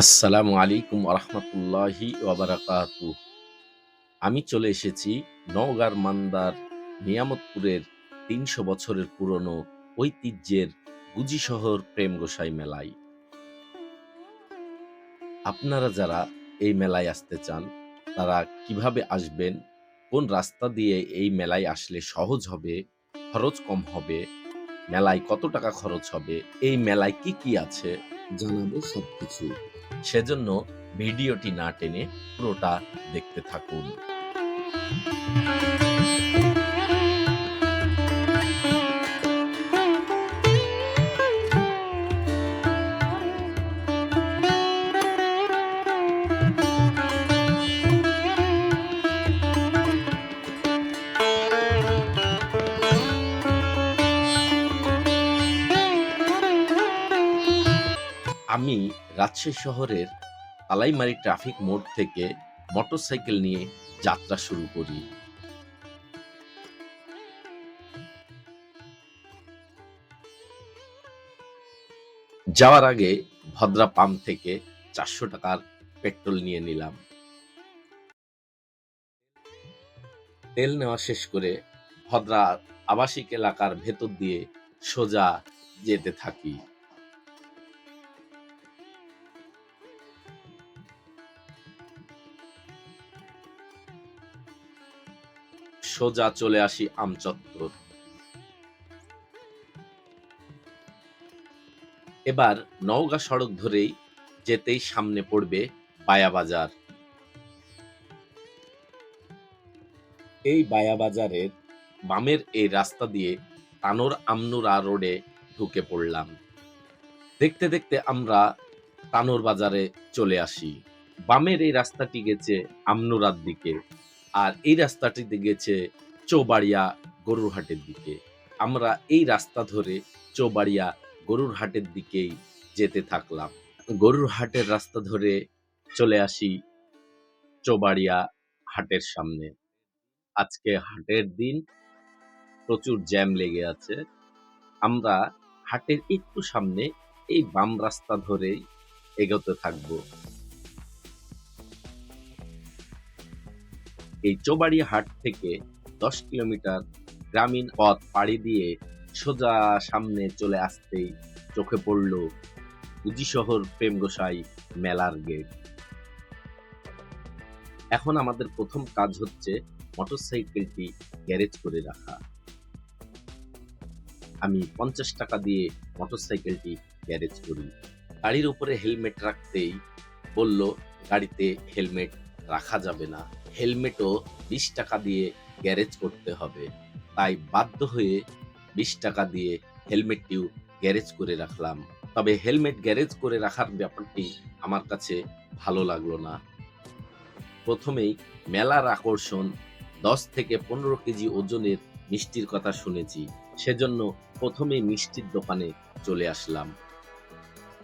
আসসালামু আলাইকুম রহমতুল্লাহি ওয়াবারাকাতু আমি চলে এসেছি নওগাঁর মান্দার নিয়ামতপুরের তিনশো বছরের পুরনো ঐতিহ্যের গুজি শহর প্রেম গোসাই মেলায়। আপনারা যারা এই মেলায় আসতে চান, তারা কীভাবে আসবেন, কোন রাস্তা দিয়ে এই মেলায় আসলে সহজ হবে, খরচ কম হবে, মেলায় কত টাকা খরচ হবে, এই মেলায় কি কি আছে, জানাব সবকিছু। সেজন্য ভিডিওটি না টেনে পুরোটা দেখতে থাকুন। আমি রাজশাহী শহরের তালাইমারি ট্রাফিক মোড় থেকে মোটরসাইকেল নিয়ে যাত্রা শুরু করি। যাওয়ার আগে ভদ্রা পাম্প থেকে চারশো টাকার পেট্রোল নিয়ে নিলাম। তেল নেওয়া শেষ করে ভদ্রা আবাসিক এলাকার ভেতর দিয়ে সোজা যেতে থাকি। সোজা চলে আসি আমচত্বর এবার নওগাঁ সড়ক ধরেই যেতেই সামনে পড়বে বায়া বাজার এই বায়া বাজারের বামের এই রাস্তা দিয়ে তানোর আমনুরা রোডে ঢুকে পড়লাম। দেখতে দেখতে আমরা তানোর বাজারে চলে আসি। বামের এই রাস্তাটি গেছে আমনুরার দিকে। আর এই রাস্তাটিতে গেছে চৌবাড়িয়া গরুরহাটের দিকে। আমরা এই রাস্তা ধরে চৌবাড়িয়া গরুরহাটের দিকেই যেতে থাকলাম। গরুরহাটের রাস্তা ধরে চলে আসি চৌবাড়িয়া হাটের সামনে। আজকে হাটের দিন, প্রচুর জ্যাম লেগে আছে। আমরা হাটের একটু সামনে এই বাম রাস্তা ধরেই এগোতে থাকব। এই চৌবাড়ি হাট থেকে দশ কিলোমিটার গ্রামীণ পথ পাড়ি দিয়ে সোজা সামনে চলে আসতেই চোখে পড়ল শহর প্রেম গোসাই মেলার গেট। এখন আমাদের প্রথম কাজ হচ্ছে মোটরসাইকেলটি গ্যারেজ করে রাখা। আমি পঞ্চাশ টাকা দিয়ে মোটরসাইকেলটি গ্যারেজ করি। গাড়ির উপরে হেলমেট রাখতেই বলল, গাড়িতে হেলমেট রাখা যাবে না। হেলমেটও বিশ টাকা দিয়ে গ্যারেজ করতে হবে। তাই বাধ্য হয়ে বিশ টাকা দিয়ে হেলমেটটিও গ্যারেজ করে রাখলাম। তবে হেলমেট গ্যারেজ করে রাখার ব্যাপারটি আমার কাছে ভালো লাগল না। প্রথমেই মেলার আকর্ষণ দশ থেকে পনেরো কেজি ওজনের মিষ্টির কথা শুনেছি। সেজন্য প্রথমেই মিষ্টির দোকানে চলে আসলাম।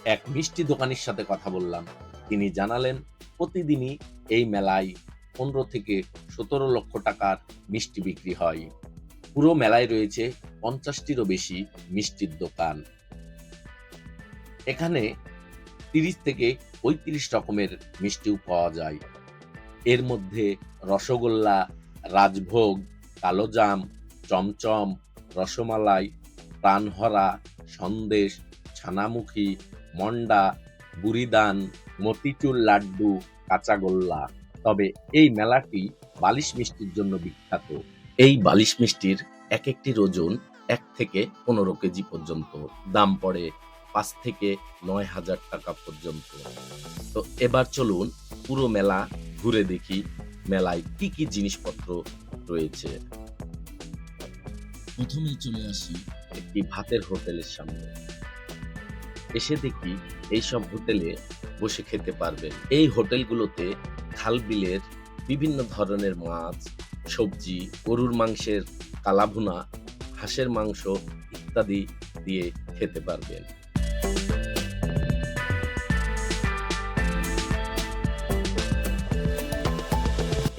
এক মিষ্টি দোকানের সাথে কথা বললাম। তিনি জানালেন, প্রতিদিনই এই মেলায় পনেরো থেকে সতেরো লক্ষ টাকার মিষ্টি বিক্রি হয়। পুরো মেলায় রয়েছে পঞ্চাশটিরও বেশি মিষ্টির দোকান। এখানে তিরিশ থেকে পঁয়ত্রিশ রকমের মিষ্টিও পাওয়া যায়। এর মধ্যে রসগোল্লা, রাজভোগ, কালোজাম, চমচম, রসমালাই, প্রাণহরা, সন্দেশ, ছানামুখী, মন্ডা, বুড়িদান, মতিচুর লাড্ডু কাঁচাগোল্লা তবে এই মেলাটি বালিশ মিষ্টির জন্য বিখ্যাত। এই বালিশ মিষ্টির এক একটির ওজন এক থেকে পনেরো কেজি পর্যন্ত। দাম পড়ে পাঁচ থেকে নয় হাজার টাকা পর্যন্ত। তো এবার চলুন পুরো মেলা ঘুরে দেখি মেলায় কি কি জিনিসপত্র রয়েছে। প্রথমেই চলে আসি একটি ভাতের হোটেলের সামনে। এসে দেখি এইসব হোটেলে বসে খেতে পারবেন। এই হোটেলগুলোতে খাল বিলের বিভিন্ন ধরনের মাছ, সবজি, গরুর মাংসের কালাভুনা হাঁসের মাংস ইত্যাদি দিয়ে খেতে পারবেন।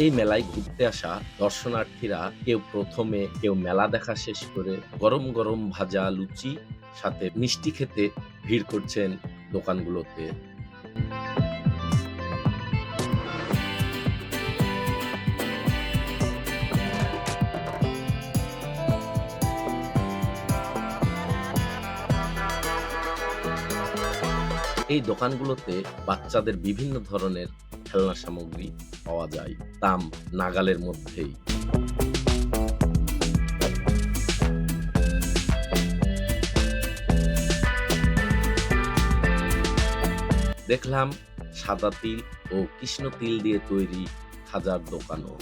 এই মেলায় ঘুরতে আসা দর্শনার্থীরা কেউ প্রথমে কেউ মেলা দেখা শেষ করে গরম গরম ভাজা লুচি, সাথে মিষ্টি খেতে ভিড় করছেন দোকানগুলোতে। এই দোকানগুলোতে বাচ্চাদের বিভিন্ন ধরনের খেলনা সামগ্রী পাওয়া যায়, দাম নাগালের মধ্যেই। দেখলাম সাদা তিল ও কৃষ্ণ তিল দিয়ে তৈরি খাজার দোকানও।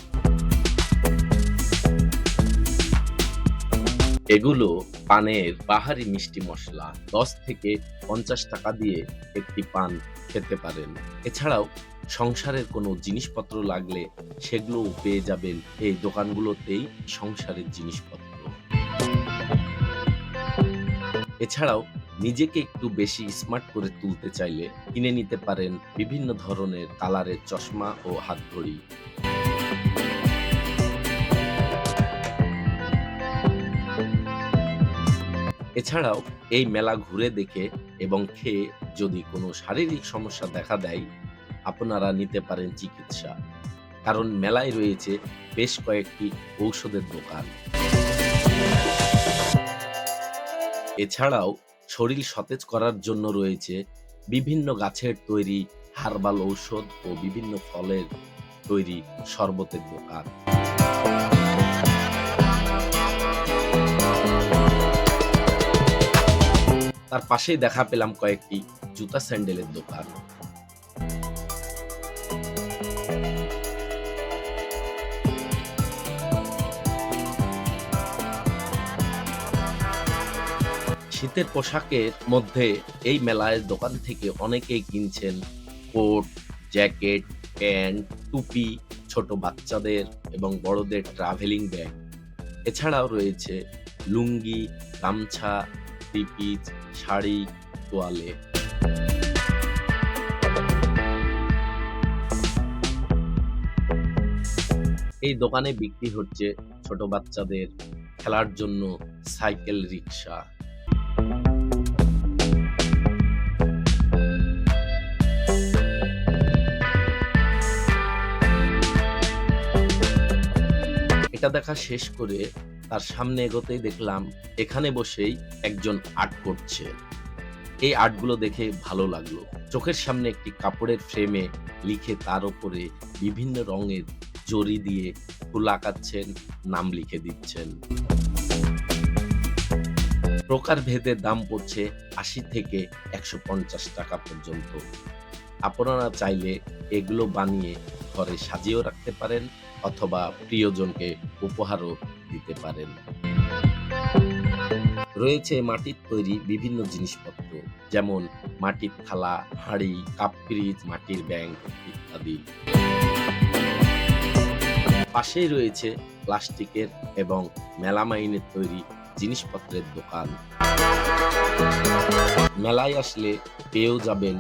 এগুলো পানের বাহারি মিষ্টি মশলা দশ থেকে পঞ্চাশ টাকা দিয়ে একটি পান খেতে পারেন। এছাড়াও সংসারের কোনো জিনিসপত্র লাগলে সেগুলোও পেয়ে যাবেন এই দোকানগুলোতেই সংসারের জিনিসপত্র। এছাড়াও নিজেকে একটু বেশি স্মার্ট করে তুলতে চাইলে কিনে নিতে পারেন বিভিন্ন ধরনের কালারের চশমা ও হাতঘড়ি। এছাড়াও এই মেলা ঘুরে দেখে এবং খেয়ে যদি কোনো শারীরিক সমস্যা দেখা দেয়, আপনারা নিতে পারেন চিকিৎসা। কারণ মেলায় রয়েছে বেশ কয়েকটি ঔষধের দোকান। এছাড়াও শরীর সতেজ করার জন্য রয়েছে বিভিন্ন গাছের তৈরি হার্বাল ঔষধ ও বিভিন্ন ফলের তৈরি শরবতের দোকান। তার পাশেই দেখা পেলাম কয়েকটি জুতা স্যান্ডেলের দোকান। শীতের পোশাকের মধ্যে এই মেলায় দোকান থেকে অনেকেই কিনছেন কোট, জ্যাকেট, প্যান্ট, টুপি, ছোট বাচ্চাদের এবং বড়দের ট্রাভেলিং ব্যাগ এছাড়াও রয়েছে লুঙ্গি, গামছা টিপিজ শাড়ি, তোয়ালে। এই দোকানে বিক্রি হচ্ছে ছোট বাচ্চাদের খেলার জন্য সাইকেল রিক্সা এটা দেখা শেষ করে তার সামনে এগোতেই দেখলাম এখানে বসেই একজন আর্ট করছে। এই আর্টগুলো দেখে ভালো লাগল। চোখের সামনে একটি কাপড়ের ফ্রেমে লিখে তার উপরে বিভিন্ন রঙের জরি দিয়ে ফুল আঁকাচ্ছেন, নাম লিখে দিচ্ছেন। প্রকার ভেদে দাম পড়ছে আশি থেকে একশো পঞ্চাশ টাকা পর্যন্ত। আপনারা চাইলে এগুলো বানিয়ে ঘরে সাজিয়েও রাখতে পারেন অথবা প্রিয়জনকে উপহারও দিতে পারেন। রয়েছে মাটির তৈরি বিভিন্ন জিনিসপত্র, যেমন মাটির থালা, হাঁড়ি, কাপ ফ্রিজ, মাটির ব্যাংক ইত্যাদি। পাশেই রয়েছে প্লাস্টিকের এবং মেলামাইনের তৈরি জিনিসপত্রের দোকান। মেলায় আসলে পেয়েও যাবেন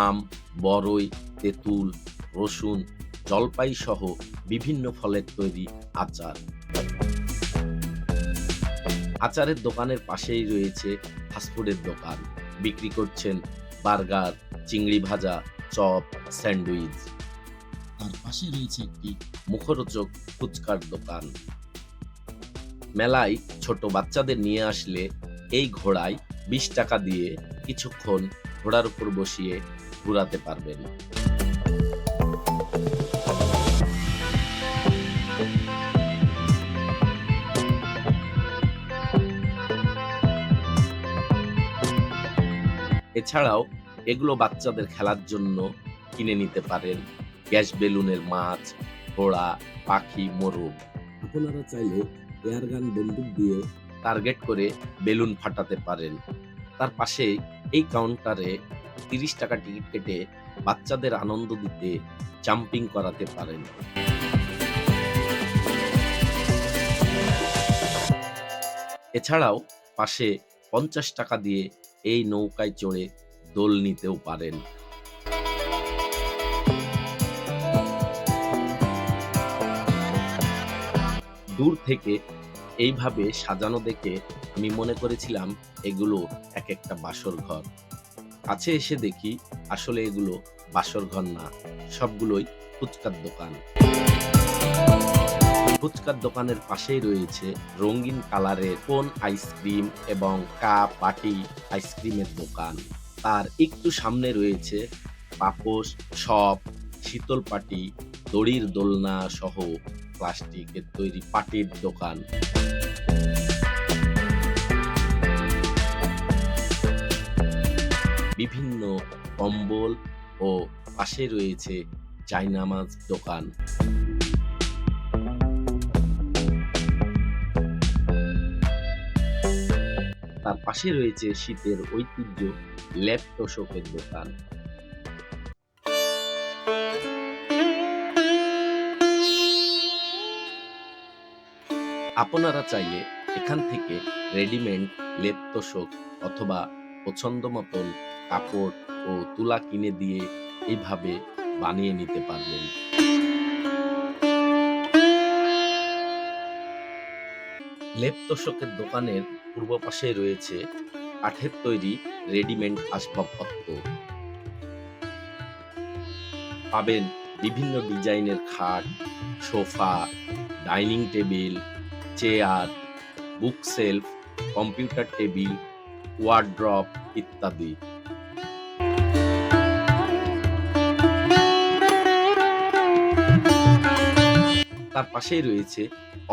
আম, বরই, তেঁতুল, রসুন জলপাই সহ বিভিন্ন ফলের তৈরি আচার। আচারের দোকানের পাশেই রয়েছে ফাস্টফুডের দোকান। বিক্রি করছেন বার্গার, চিংড়ি ভাজা, চপ, স্যান্ডউইচ। তার পাশে রয়েছে একটি মুখরোচক ফুচকার দোকান। মেলায় ছোট বাচ্চাদের নিয়ে আসলে এই ঘোড়ায় বিশ টাকা দিয়ে কিছুক্ষণ ঘোড়ার উপর বসিয়ে ঘুরাতে পারবেন। এছাড়াও এগুলো বাচ্চাদের খেলার জন্য কিনে নিতে পারেন। গ্যাস বেলুনের মাছ ঘোড়া পাখি মোরগ আপনারা চাইলে এয়ার গান বন্দুক দিয়ে টার্গেট করে বেলুন ফাটাতে পারেন। তার পাশে এই কাউন্টারে তিরিশ টাকা টিকিট কেটে বাচ্চাদের আনন্দ দিতে জাম্পিং করাতে পারেন। এছাড়াও পাশে পঞ্চাশ টাকা দিয়ে এই নৌকায় চড়ে দোল নিতেও পারেন। দূর থেকে এইভাবে সাজানো দেখে আমি মনে করেছিলাম এগুলো এক একটা বাসর ঘর। কাছে এসে দেখি আসলে এগুলো বাসর ঘর না, সবগুলোই ফুচকার দোকান। ফুচকার দোকানের পাশেই রয়েছে রঙিন কালারের কোন আইসক্রিম এবং কাপ বাটি আইসক্রিমের দোকান। তার একটু সামনে রয়েছে পাপোশ শপ শীতল পাটি, দড়ির দোলনা সহ প্লাস্টিকের তৈরি পাটির দোকান। বিভিন্ন কম্বল ও পাশে রয়েছে চাইনামাজ দোকান। তার পাশে রয়েছে শীতের ঐতিহ্য ল্যাপ দোকান। আপনারা চাইলে এখান থেকে রেডিমেড লেপ তোষক অথবা পছন্দ মতন কাপড় ও তুলা কিনে দিয়ে এইভাবে বানিয়ে নিতে পারবেন লেপ তোষকের দোকানের পূর্ব পাশে রয়েছে কাঠের তৈরি রেডিমেড আসবাবপত্র। পাবেন বিভিন্ন ডিজাইনের খাট, sofa, dining table, chair book shelf computer table, wardrobe ইত্যাদি। তার পাশেই রয়েছে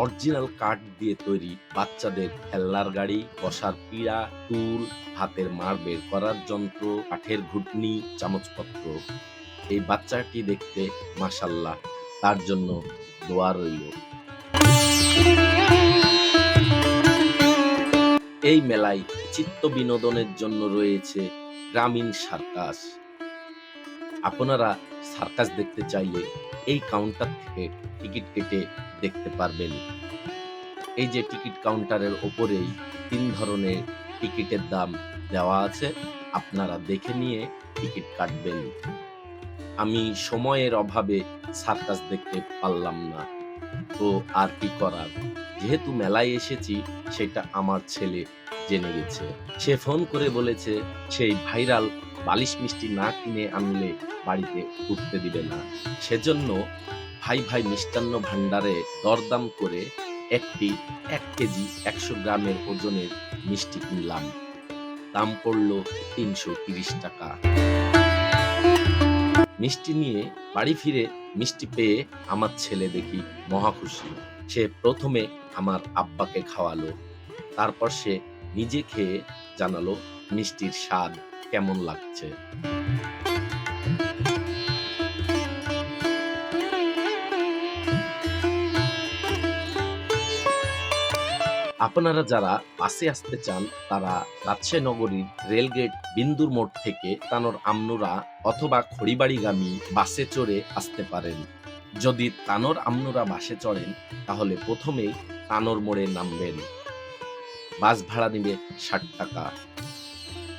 অরিজিনাল কাঠ দিয়ে তৈরি বাচ্চাদের খেলনার গাড়ি, বসার পিড়া, টুল, হাতের মার বের করার যন্ত্র, কাঠের ঘুটনি, চামচপত্র। এই বাচ্চাটি দেখতে মাসাল্লাহ তার জন্য দোয়া রইল। এই মেলায় চিত্ত বিনোদনের জন্য রয়েছে গ্রামীণ সার্কাস। আপনারা সার্কাস দেখতে চাইলে এই কাউন্টার থেকে টিকিট কেটে দেখতে পারবেন। এই যে টিকিট কাউন্টারের ওপরেই তিন ধরনের টিকিটের দাম দেওয়া আছে। আপনারা দেখে নিয়ে টিকিট কাটবেন। আমি সময়ের অভাবে সার্কাস দেখতে পারলাম না। তো আর কি করার? যেহেতু মেলায় এসেছি, সেটা আমার ছেলে জেনে গেছে। সে ফোন করে বলেছে, সেই ভাইরাল বালিশ মিষ্টি না কিনে আনলে বাড়িতে ঢুকতে দিবে না। সেজন্য ভাই ভাই মিষ্টান্ন ভাণ্ডারে দরদাম করে একটি এক কেজি একশো গ্রামের ওজনের মিষ্টি কিনলাম। দাম পড়ল তিনশো তিরিশ টাকা। মিষ্টি নিয়ে বাড়ি ফিরে মিষ্টি পেয়ে আমার ছেলে দেখি মহা খুশি। সে প্রথমে আমার আব্বাকে খাওয়ালো, তারপর সে নিজে খেয়ে জানালো মিষ্টির স্বাদ। কেমন লাগছে? আপনারা যারা বাসে আসতে চান, তারা রাজশাহী নগরীর রেলগেট বিন্দুর মোড় থেকে তানোর আমনুরা অথবা খড়িবাড়িগামী বাসে চড়ে আসতে পারেন। যদি তানোর আমনুরা বাসে চড়েন, তাহলে প্রথমেই তানোর মোড়ে নামবেন। বাস ভাড়া নেবে ষাট টাকা।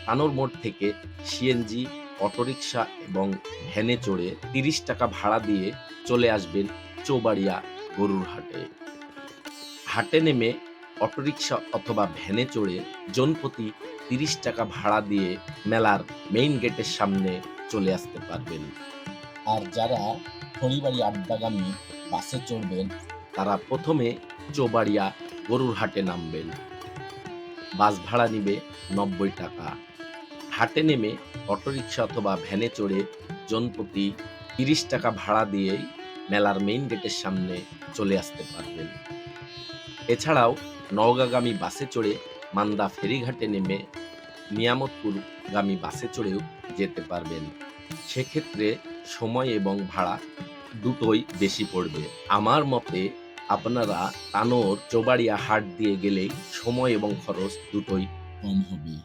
তানোর মোড় থেকে সিএনজি অটোরিকশা এবং ভ্যানে চড়ে তিরিশ টাকা ভাড়া দিয়ে চলে আসবেন চৌবাড়িয়া গরুর হাটে। হাটে নেমে অটোরিকশা অথবা ভ্যানে চড়ে জনপ্রতি তিরিশ টাকা ভাড়া দিয়ে মেলার মেইন গেটের সামনে চলে আসতে পারবেন। আর যারা খড়িবাড়ি আড্ডাগামী বাসে চড়বেন, তারা প্রথমে চৌবাড়িয়া গরুর হাটে নামবেন। বাস ভাড়া নিবে নব্বই টাকা। হাটে নেমে অটোরিকশা অথবা ভ্যানে চড়ে জনপ্রতি তিরিশ টাকা ভাড়া দিয়েই মেলার মেইন গেটের সামনে চলে আসতে পারবেন। এছাড়াও নওগাঁগামী বাসে চড়ে মান্দা ফেরিঘাটে নেমে নিয়ামতপুর গামী বাসে চড়েও যেতে পারবেন। সেক্ষেত্রে সময় এবং ভাড়া দুটোই বেশি পড়বে। আমার মতে আপনারা তানোর চোবাড়িয়া হাট দিয়ে গেলেই সময় এবং খরচ দুটোই কম হবে।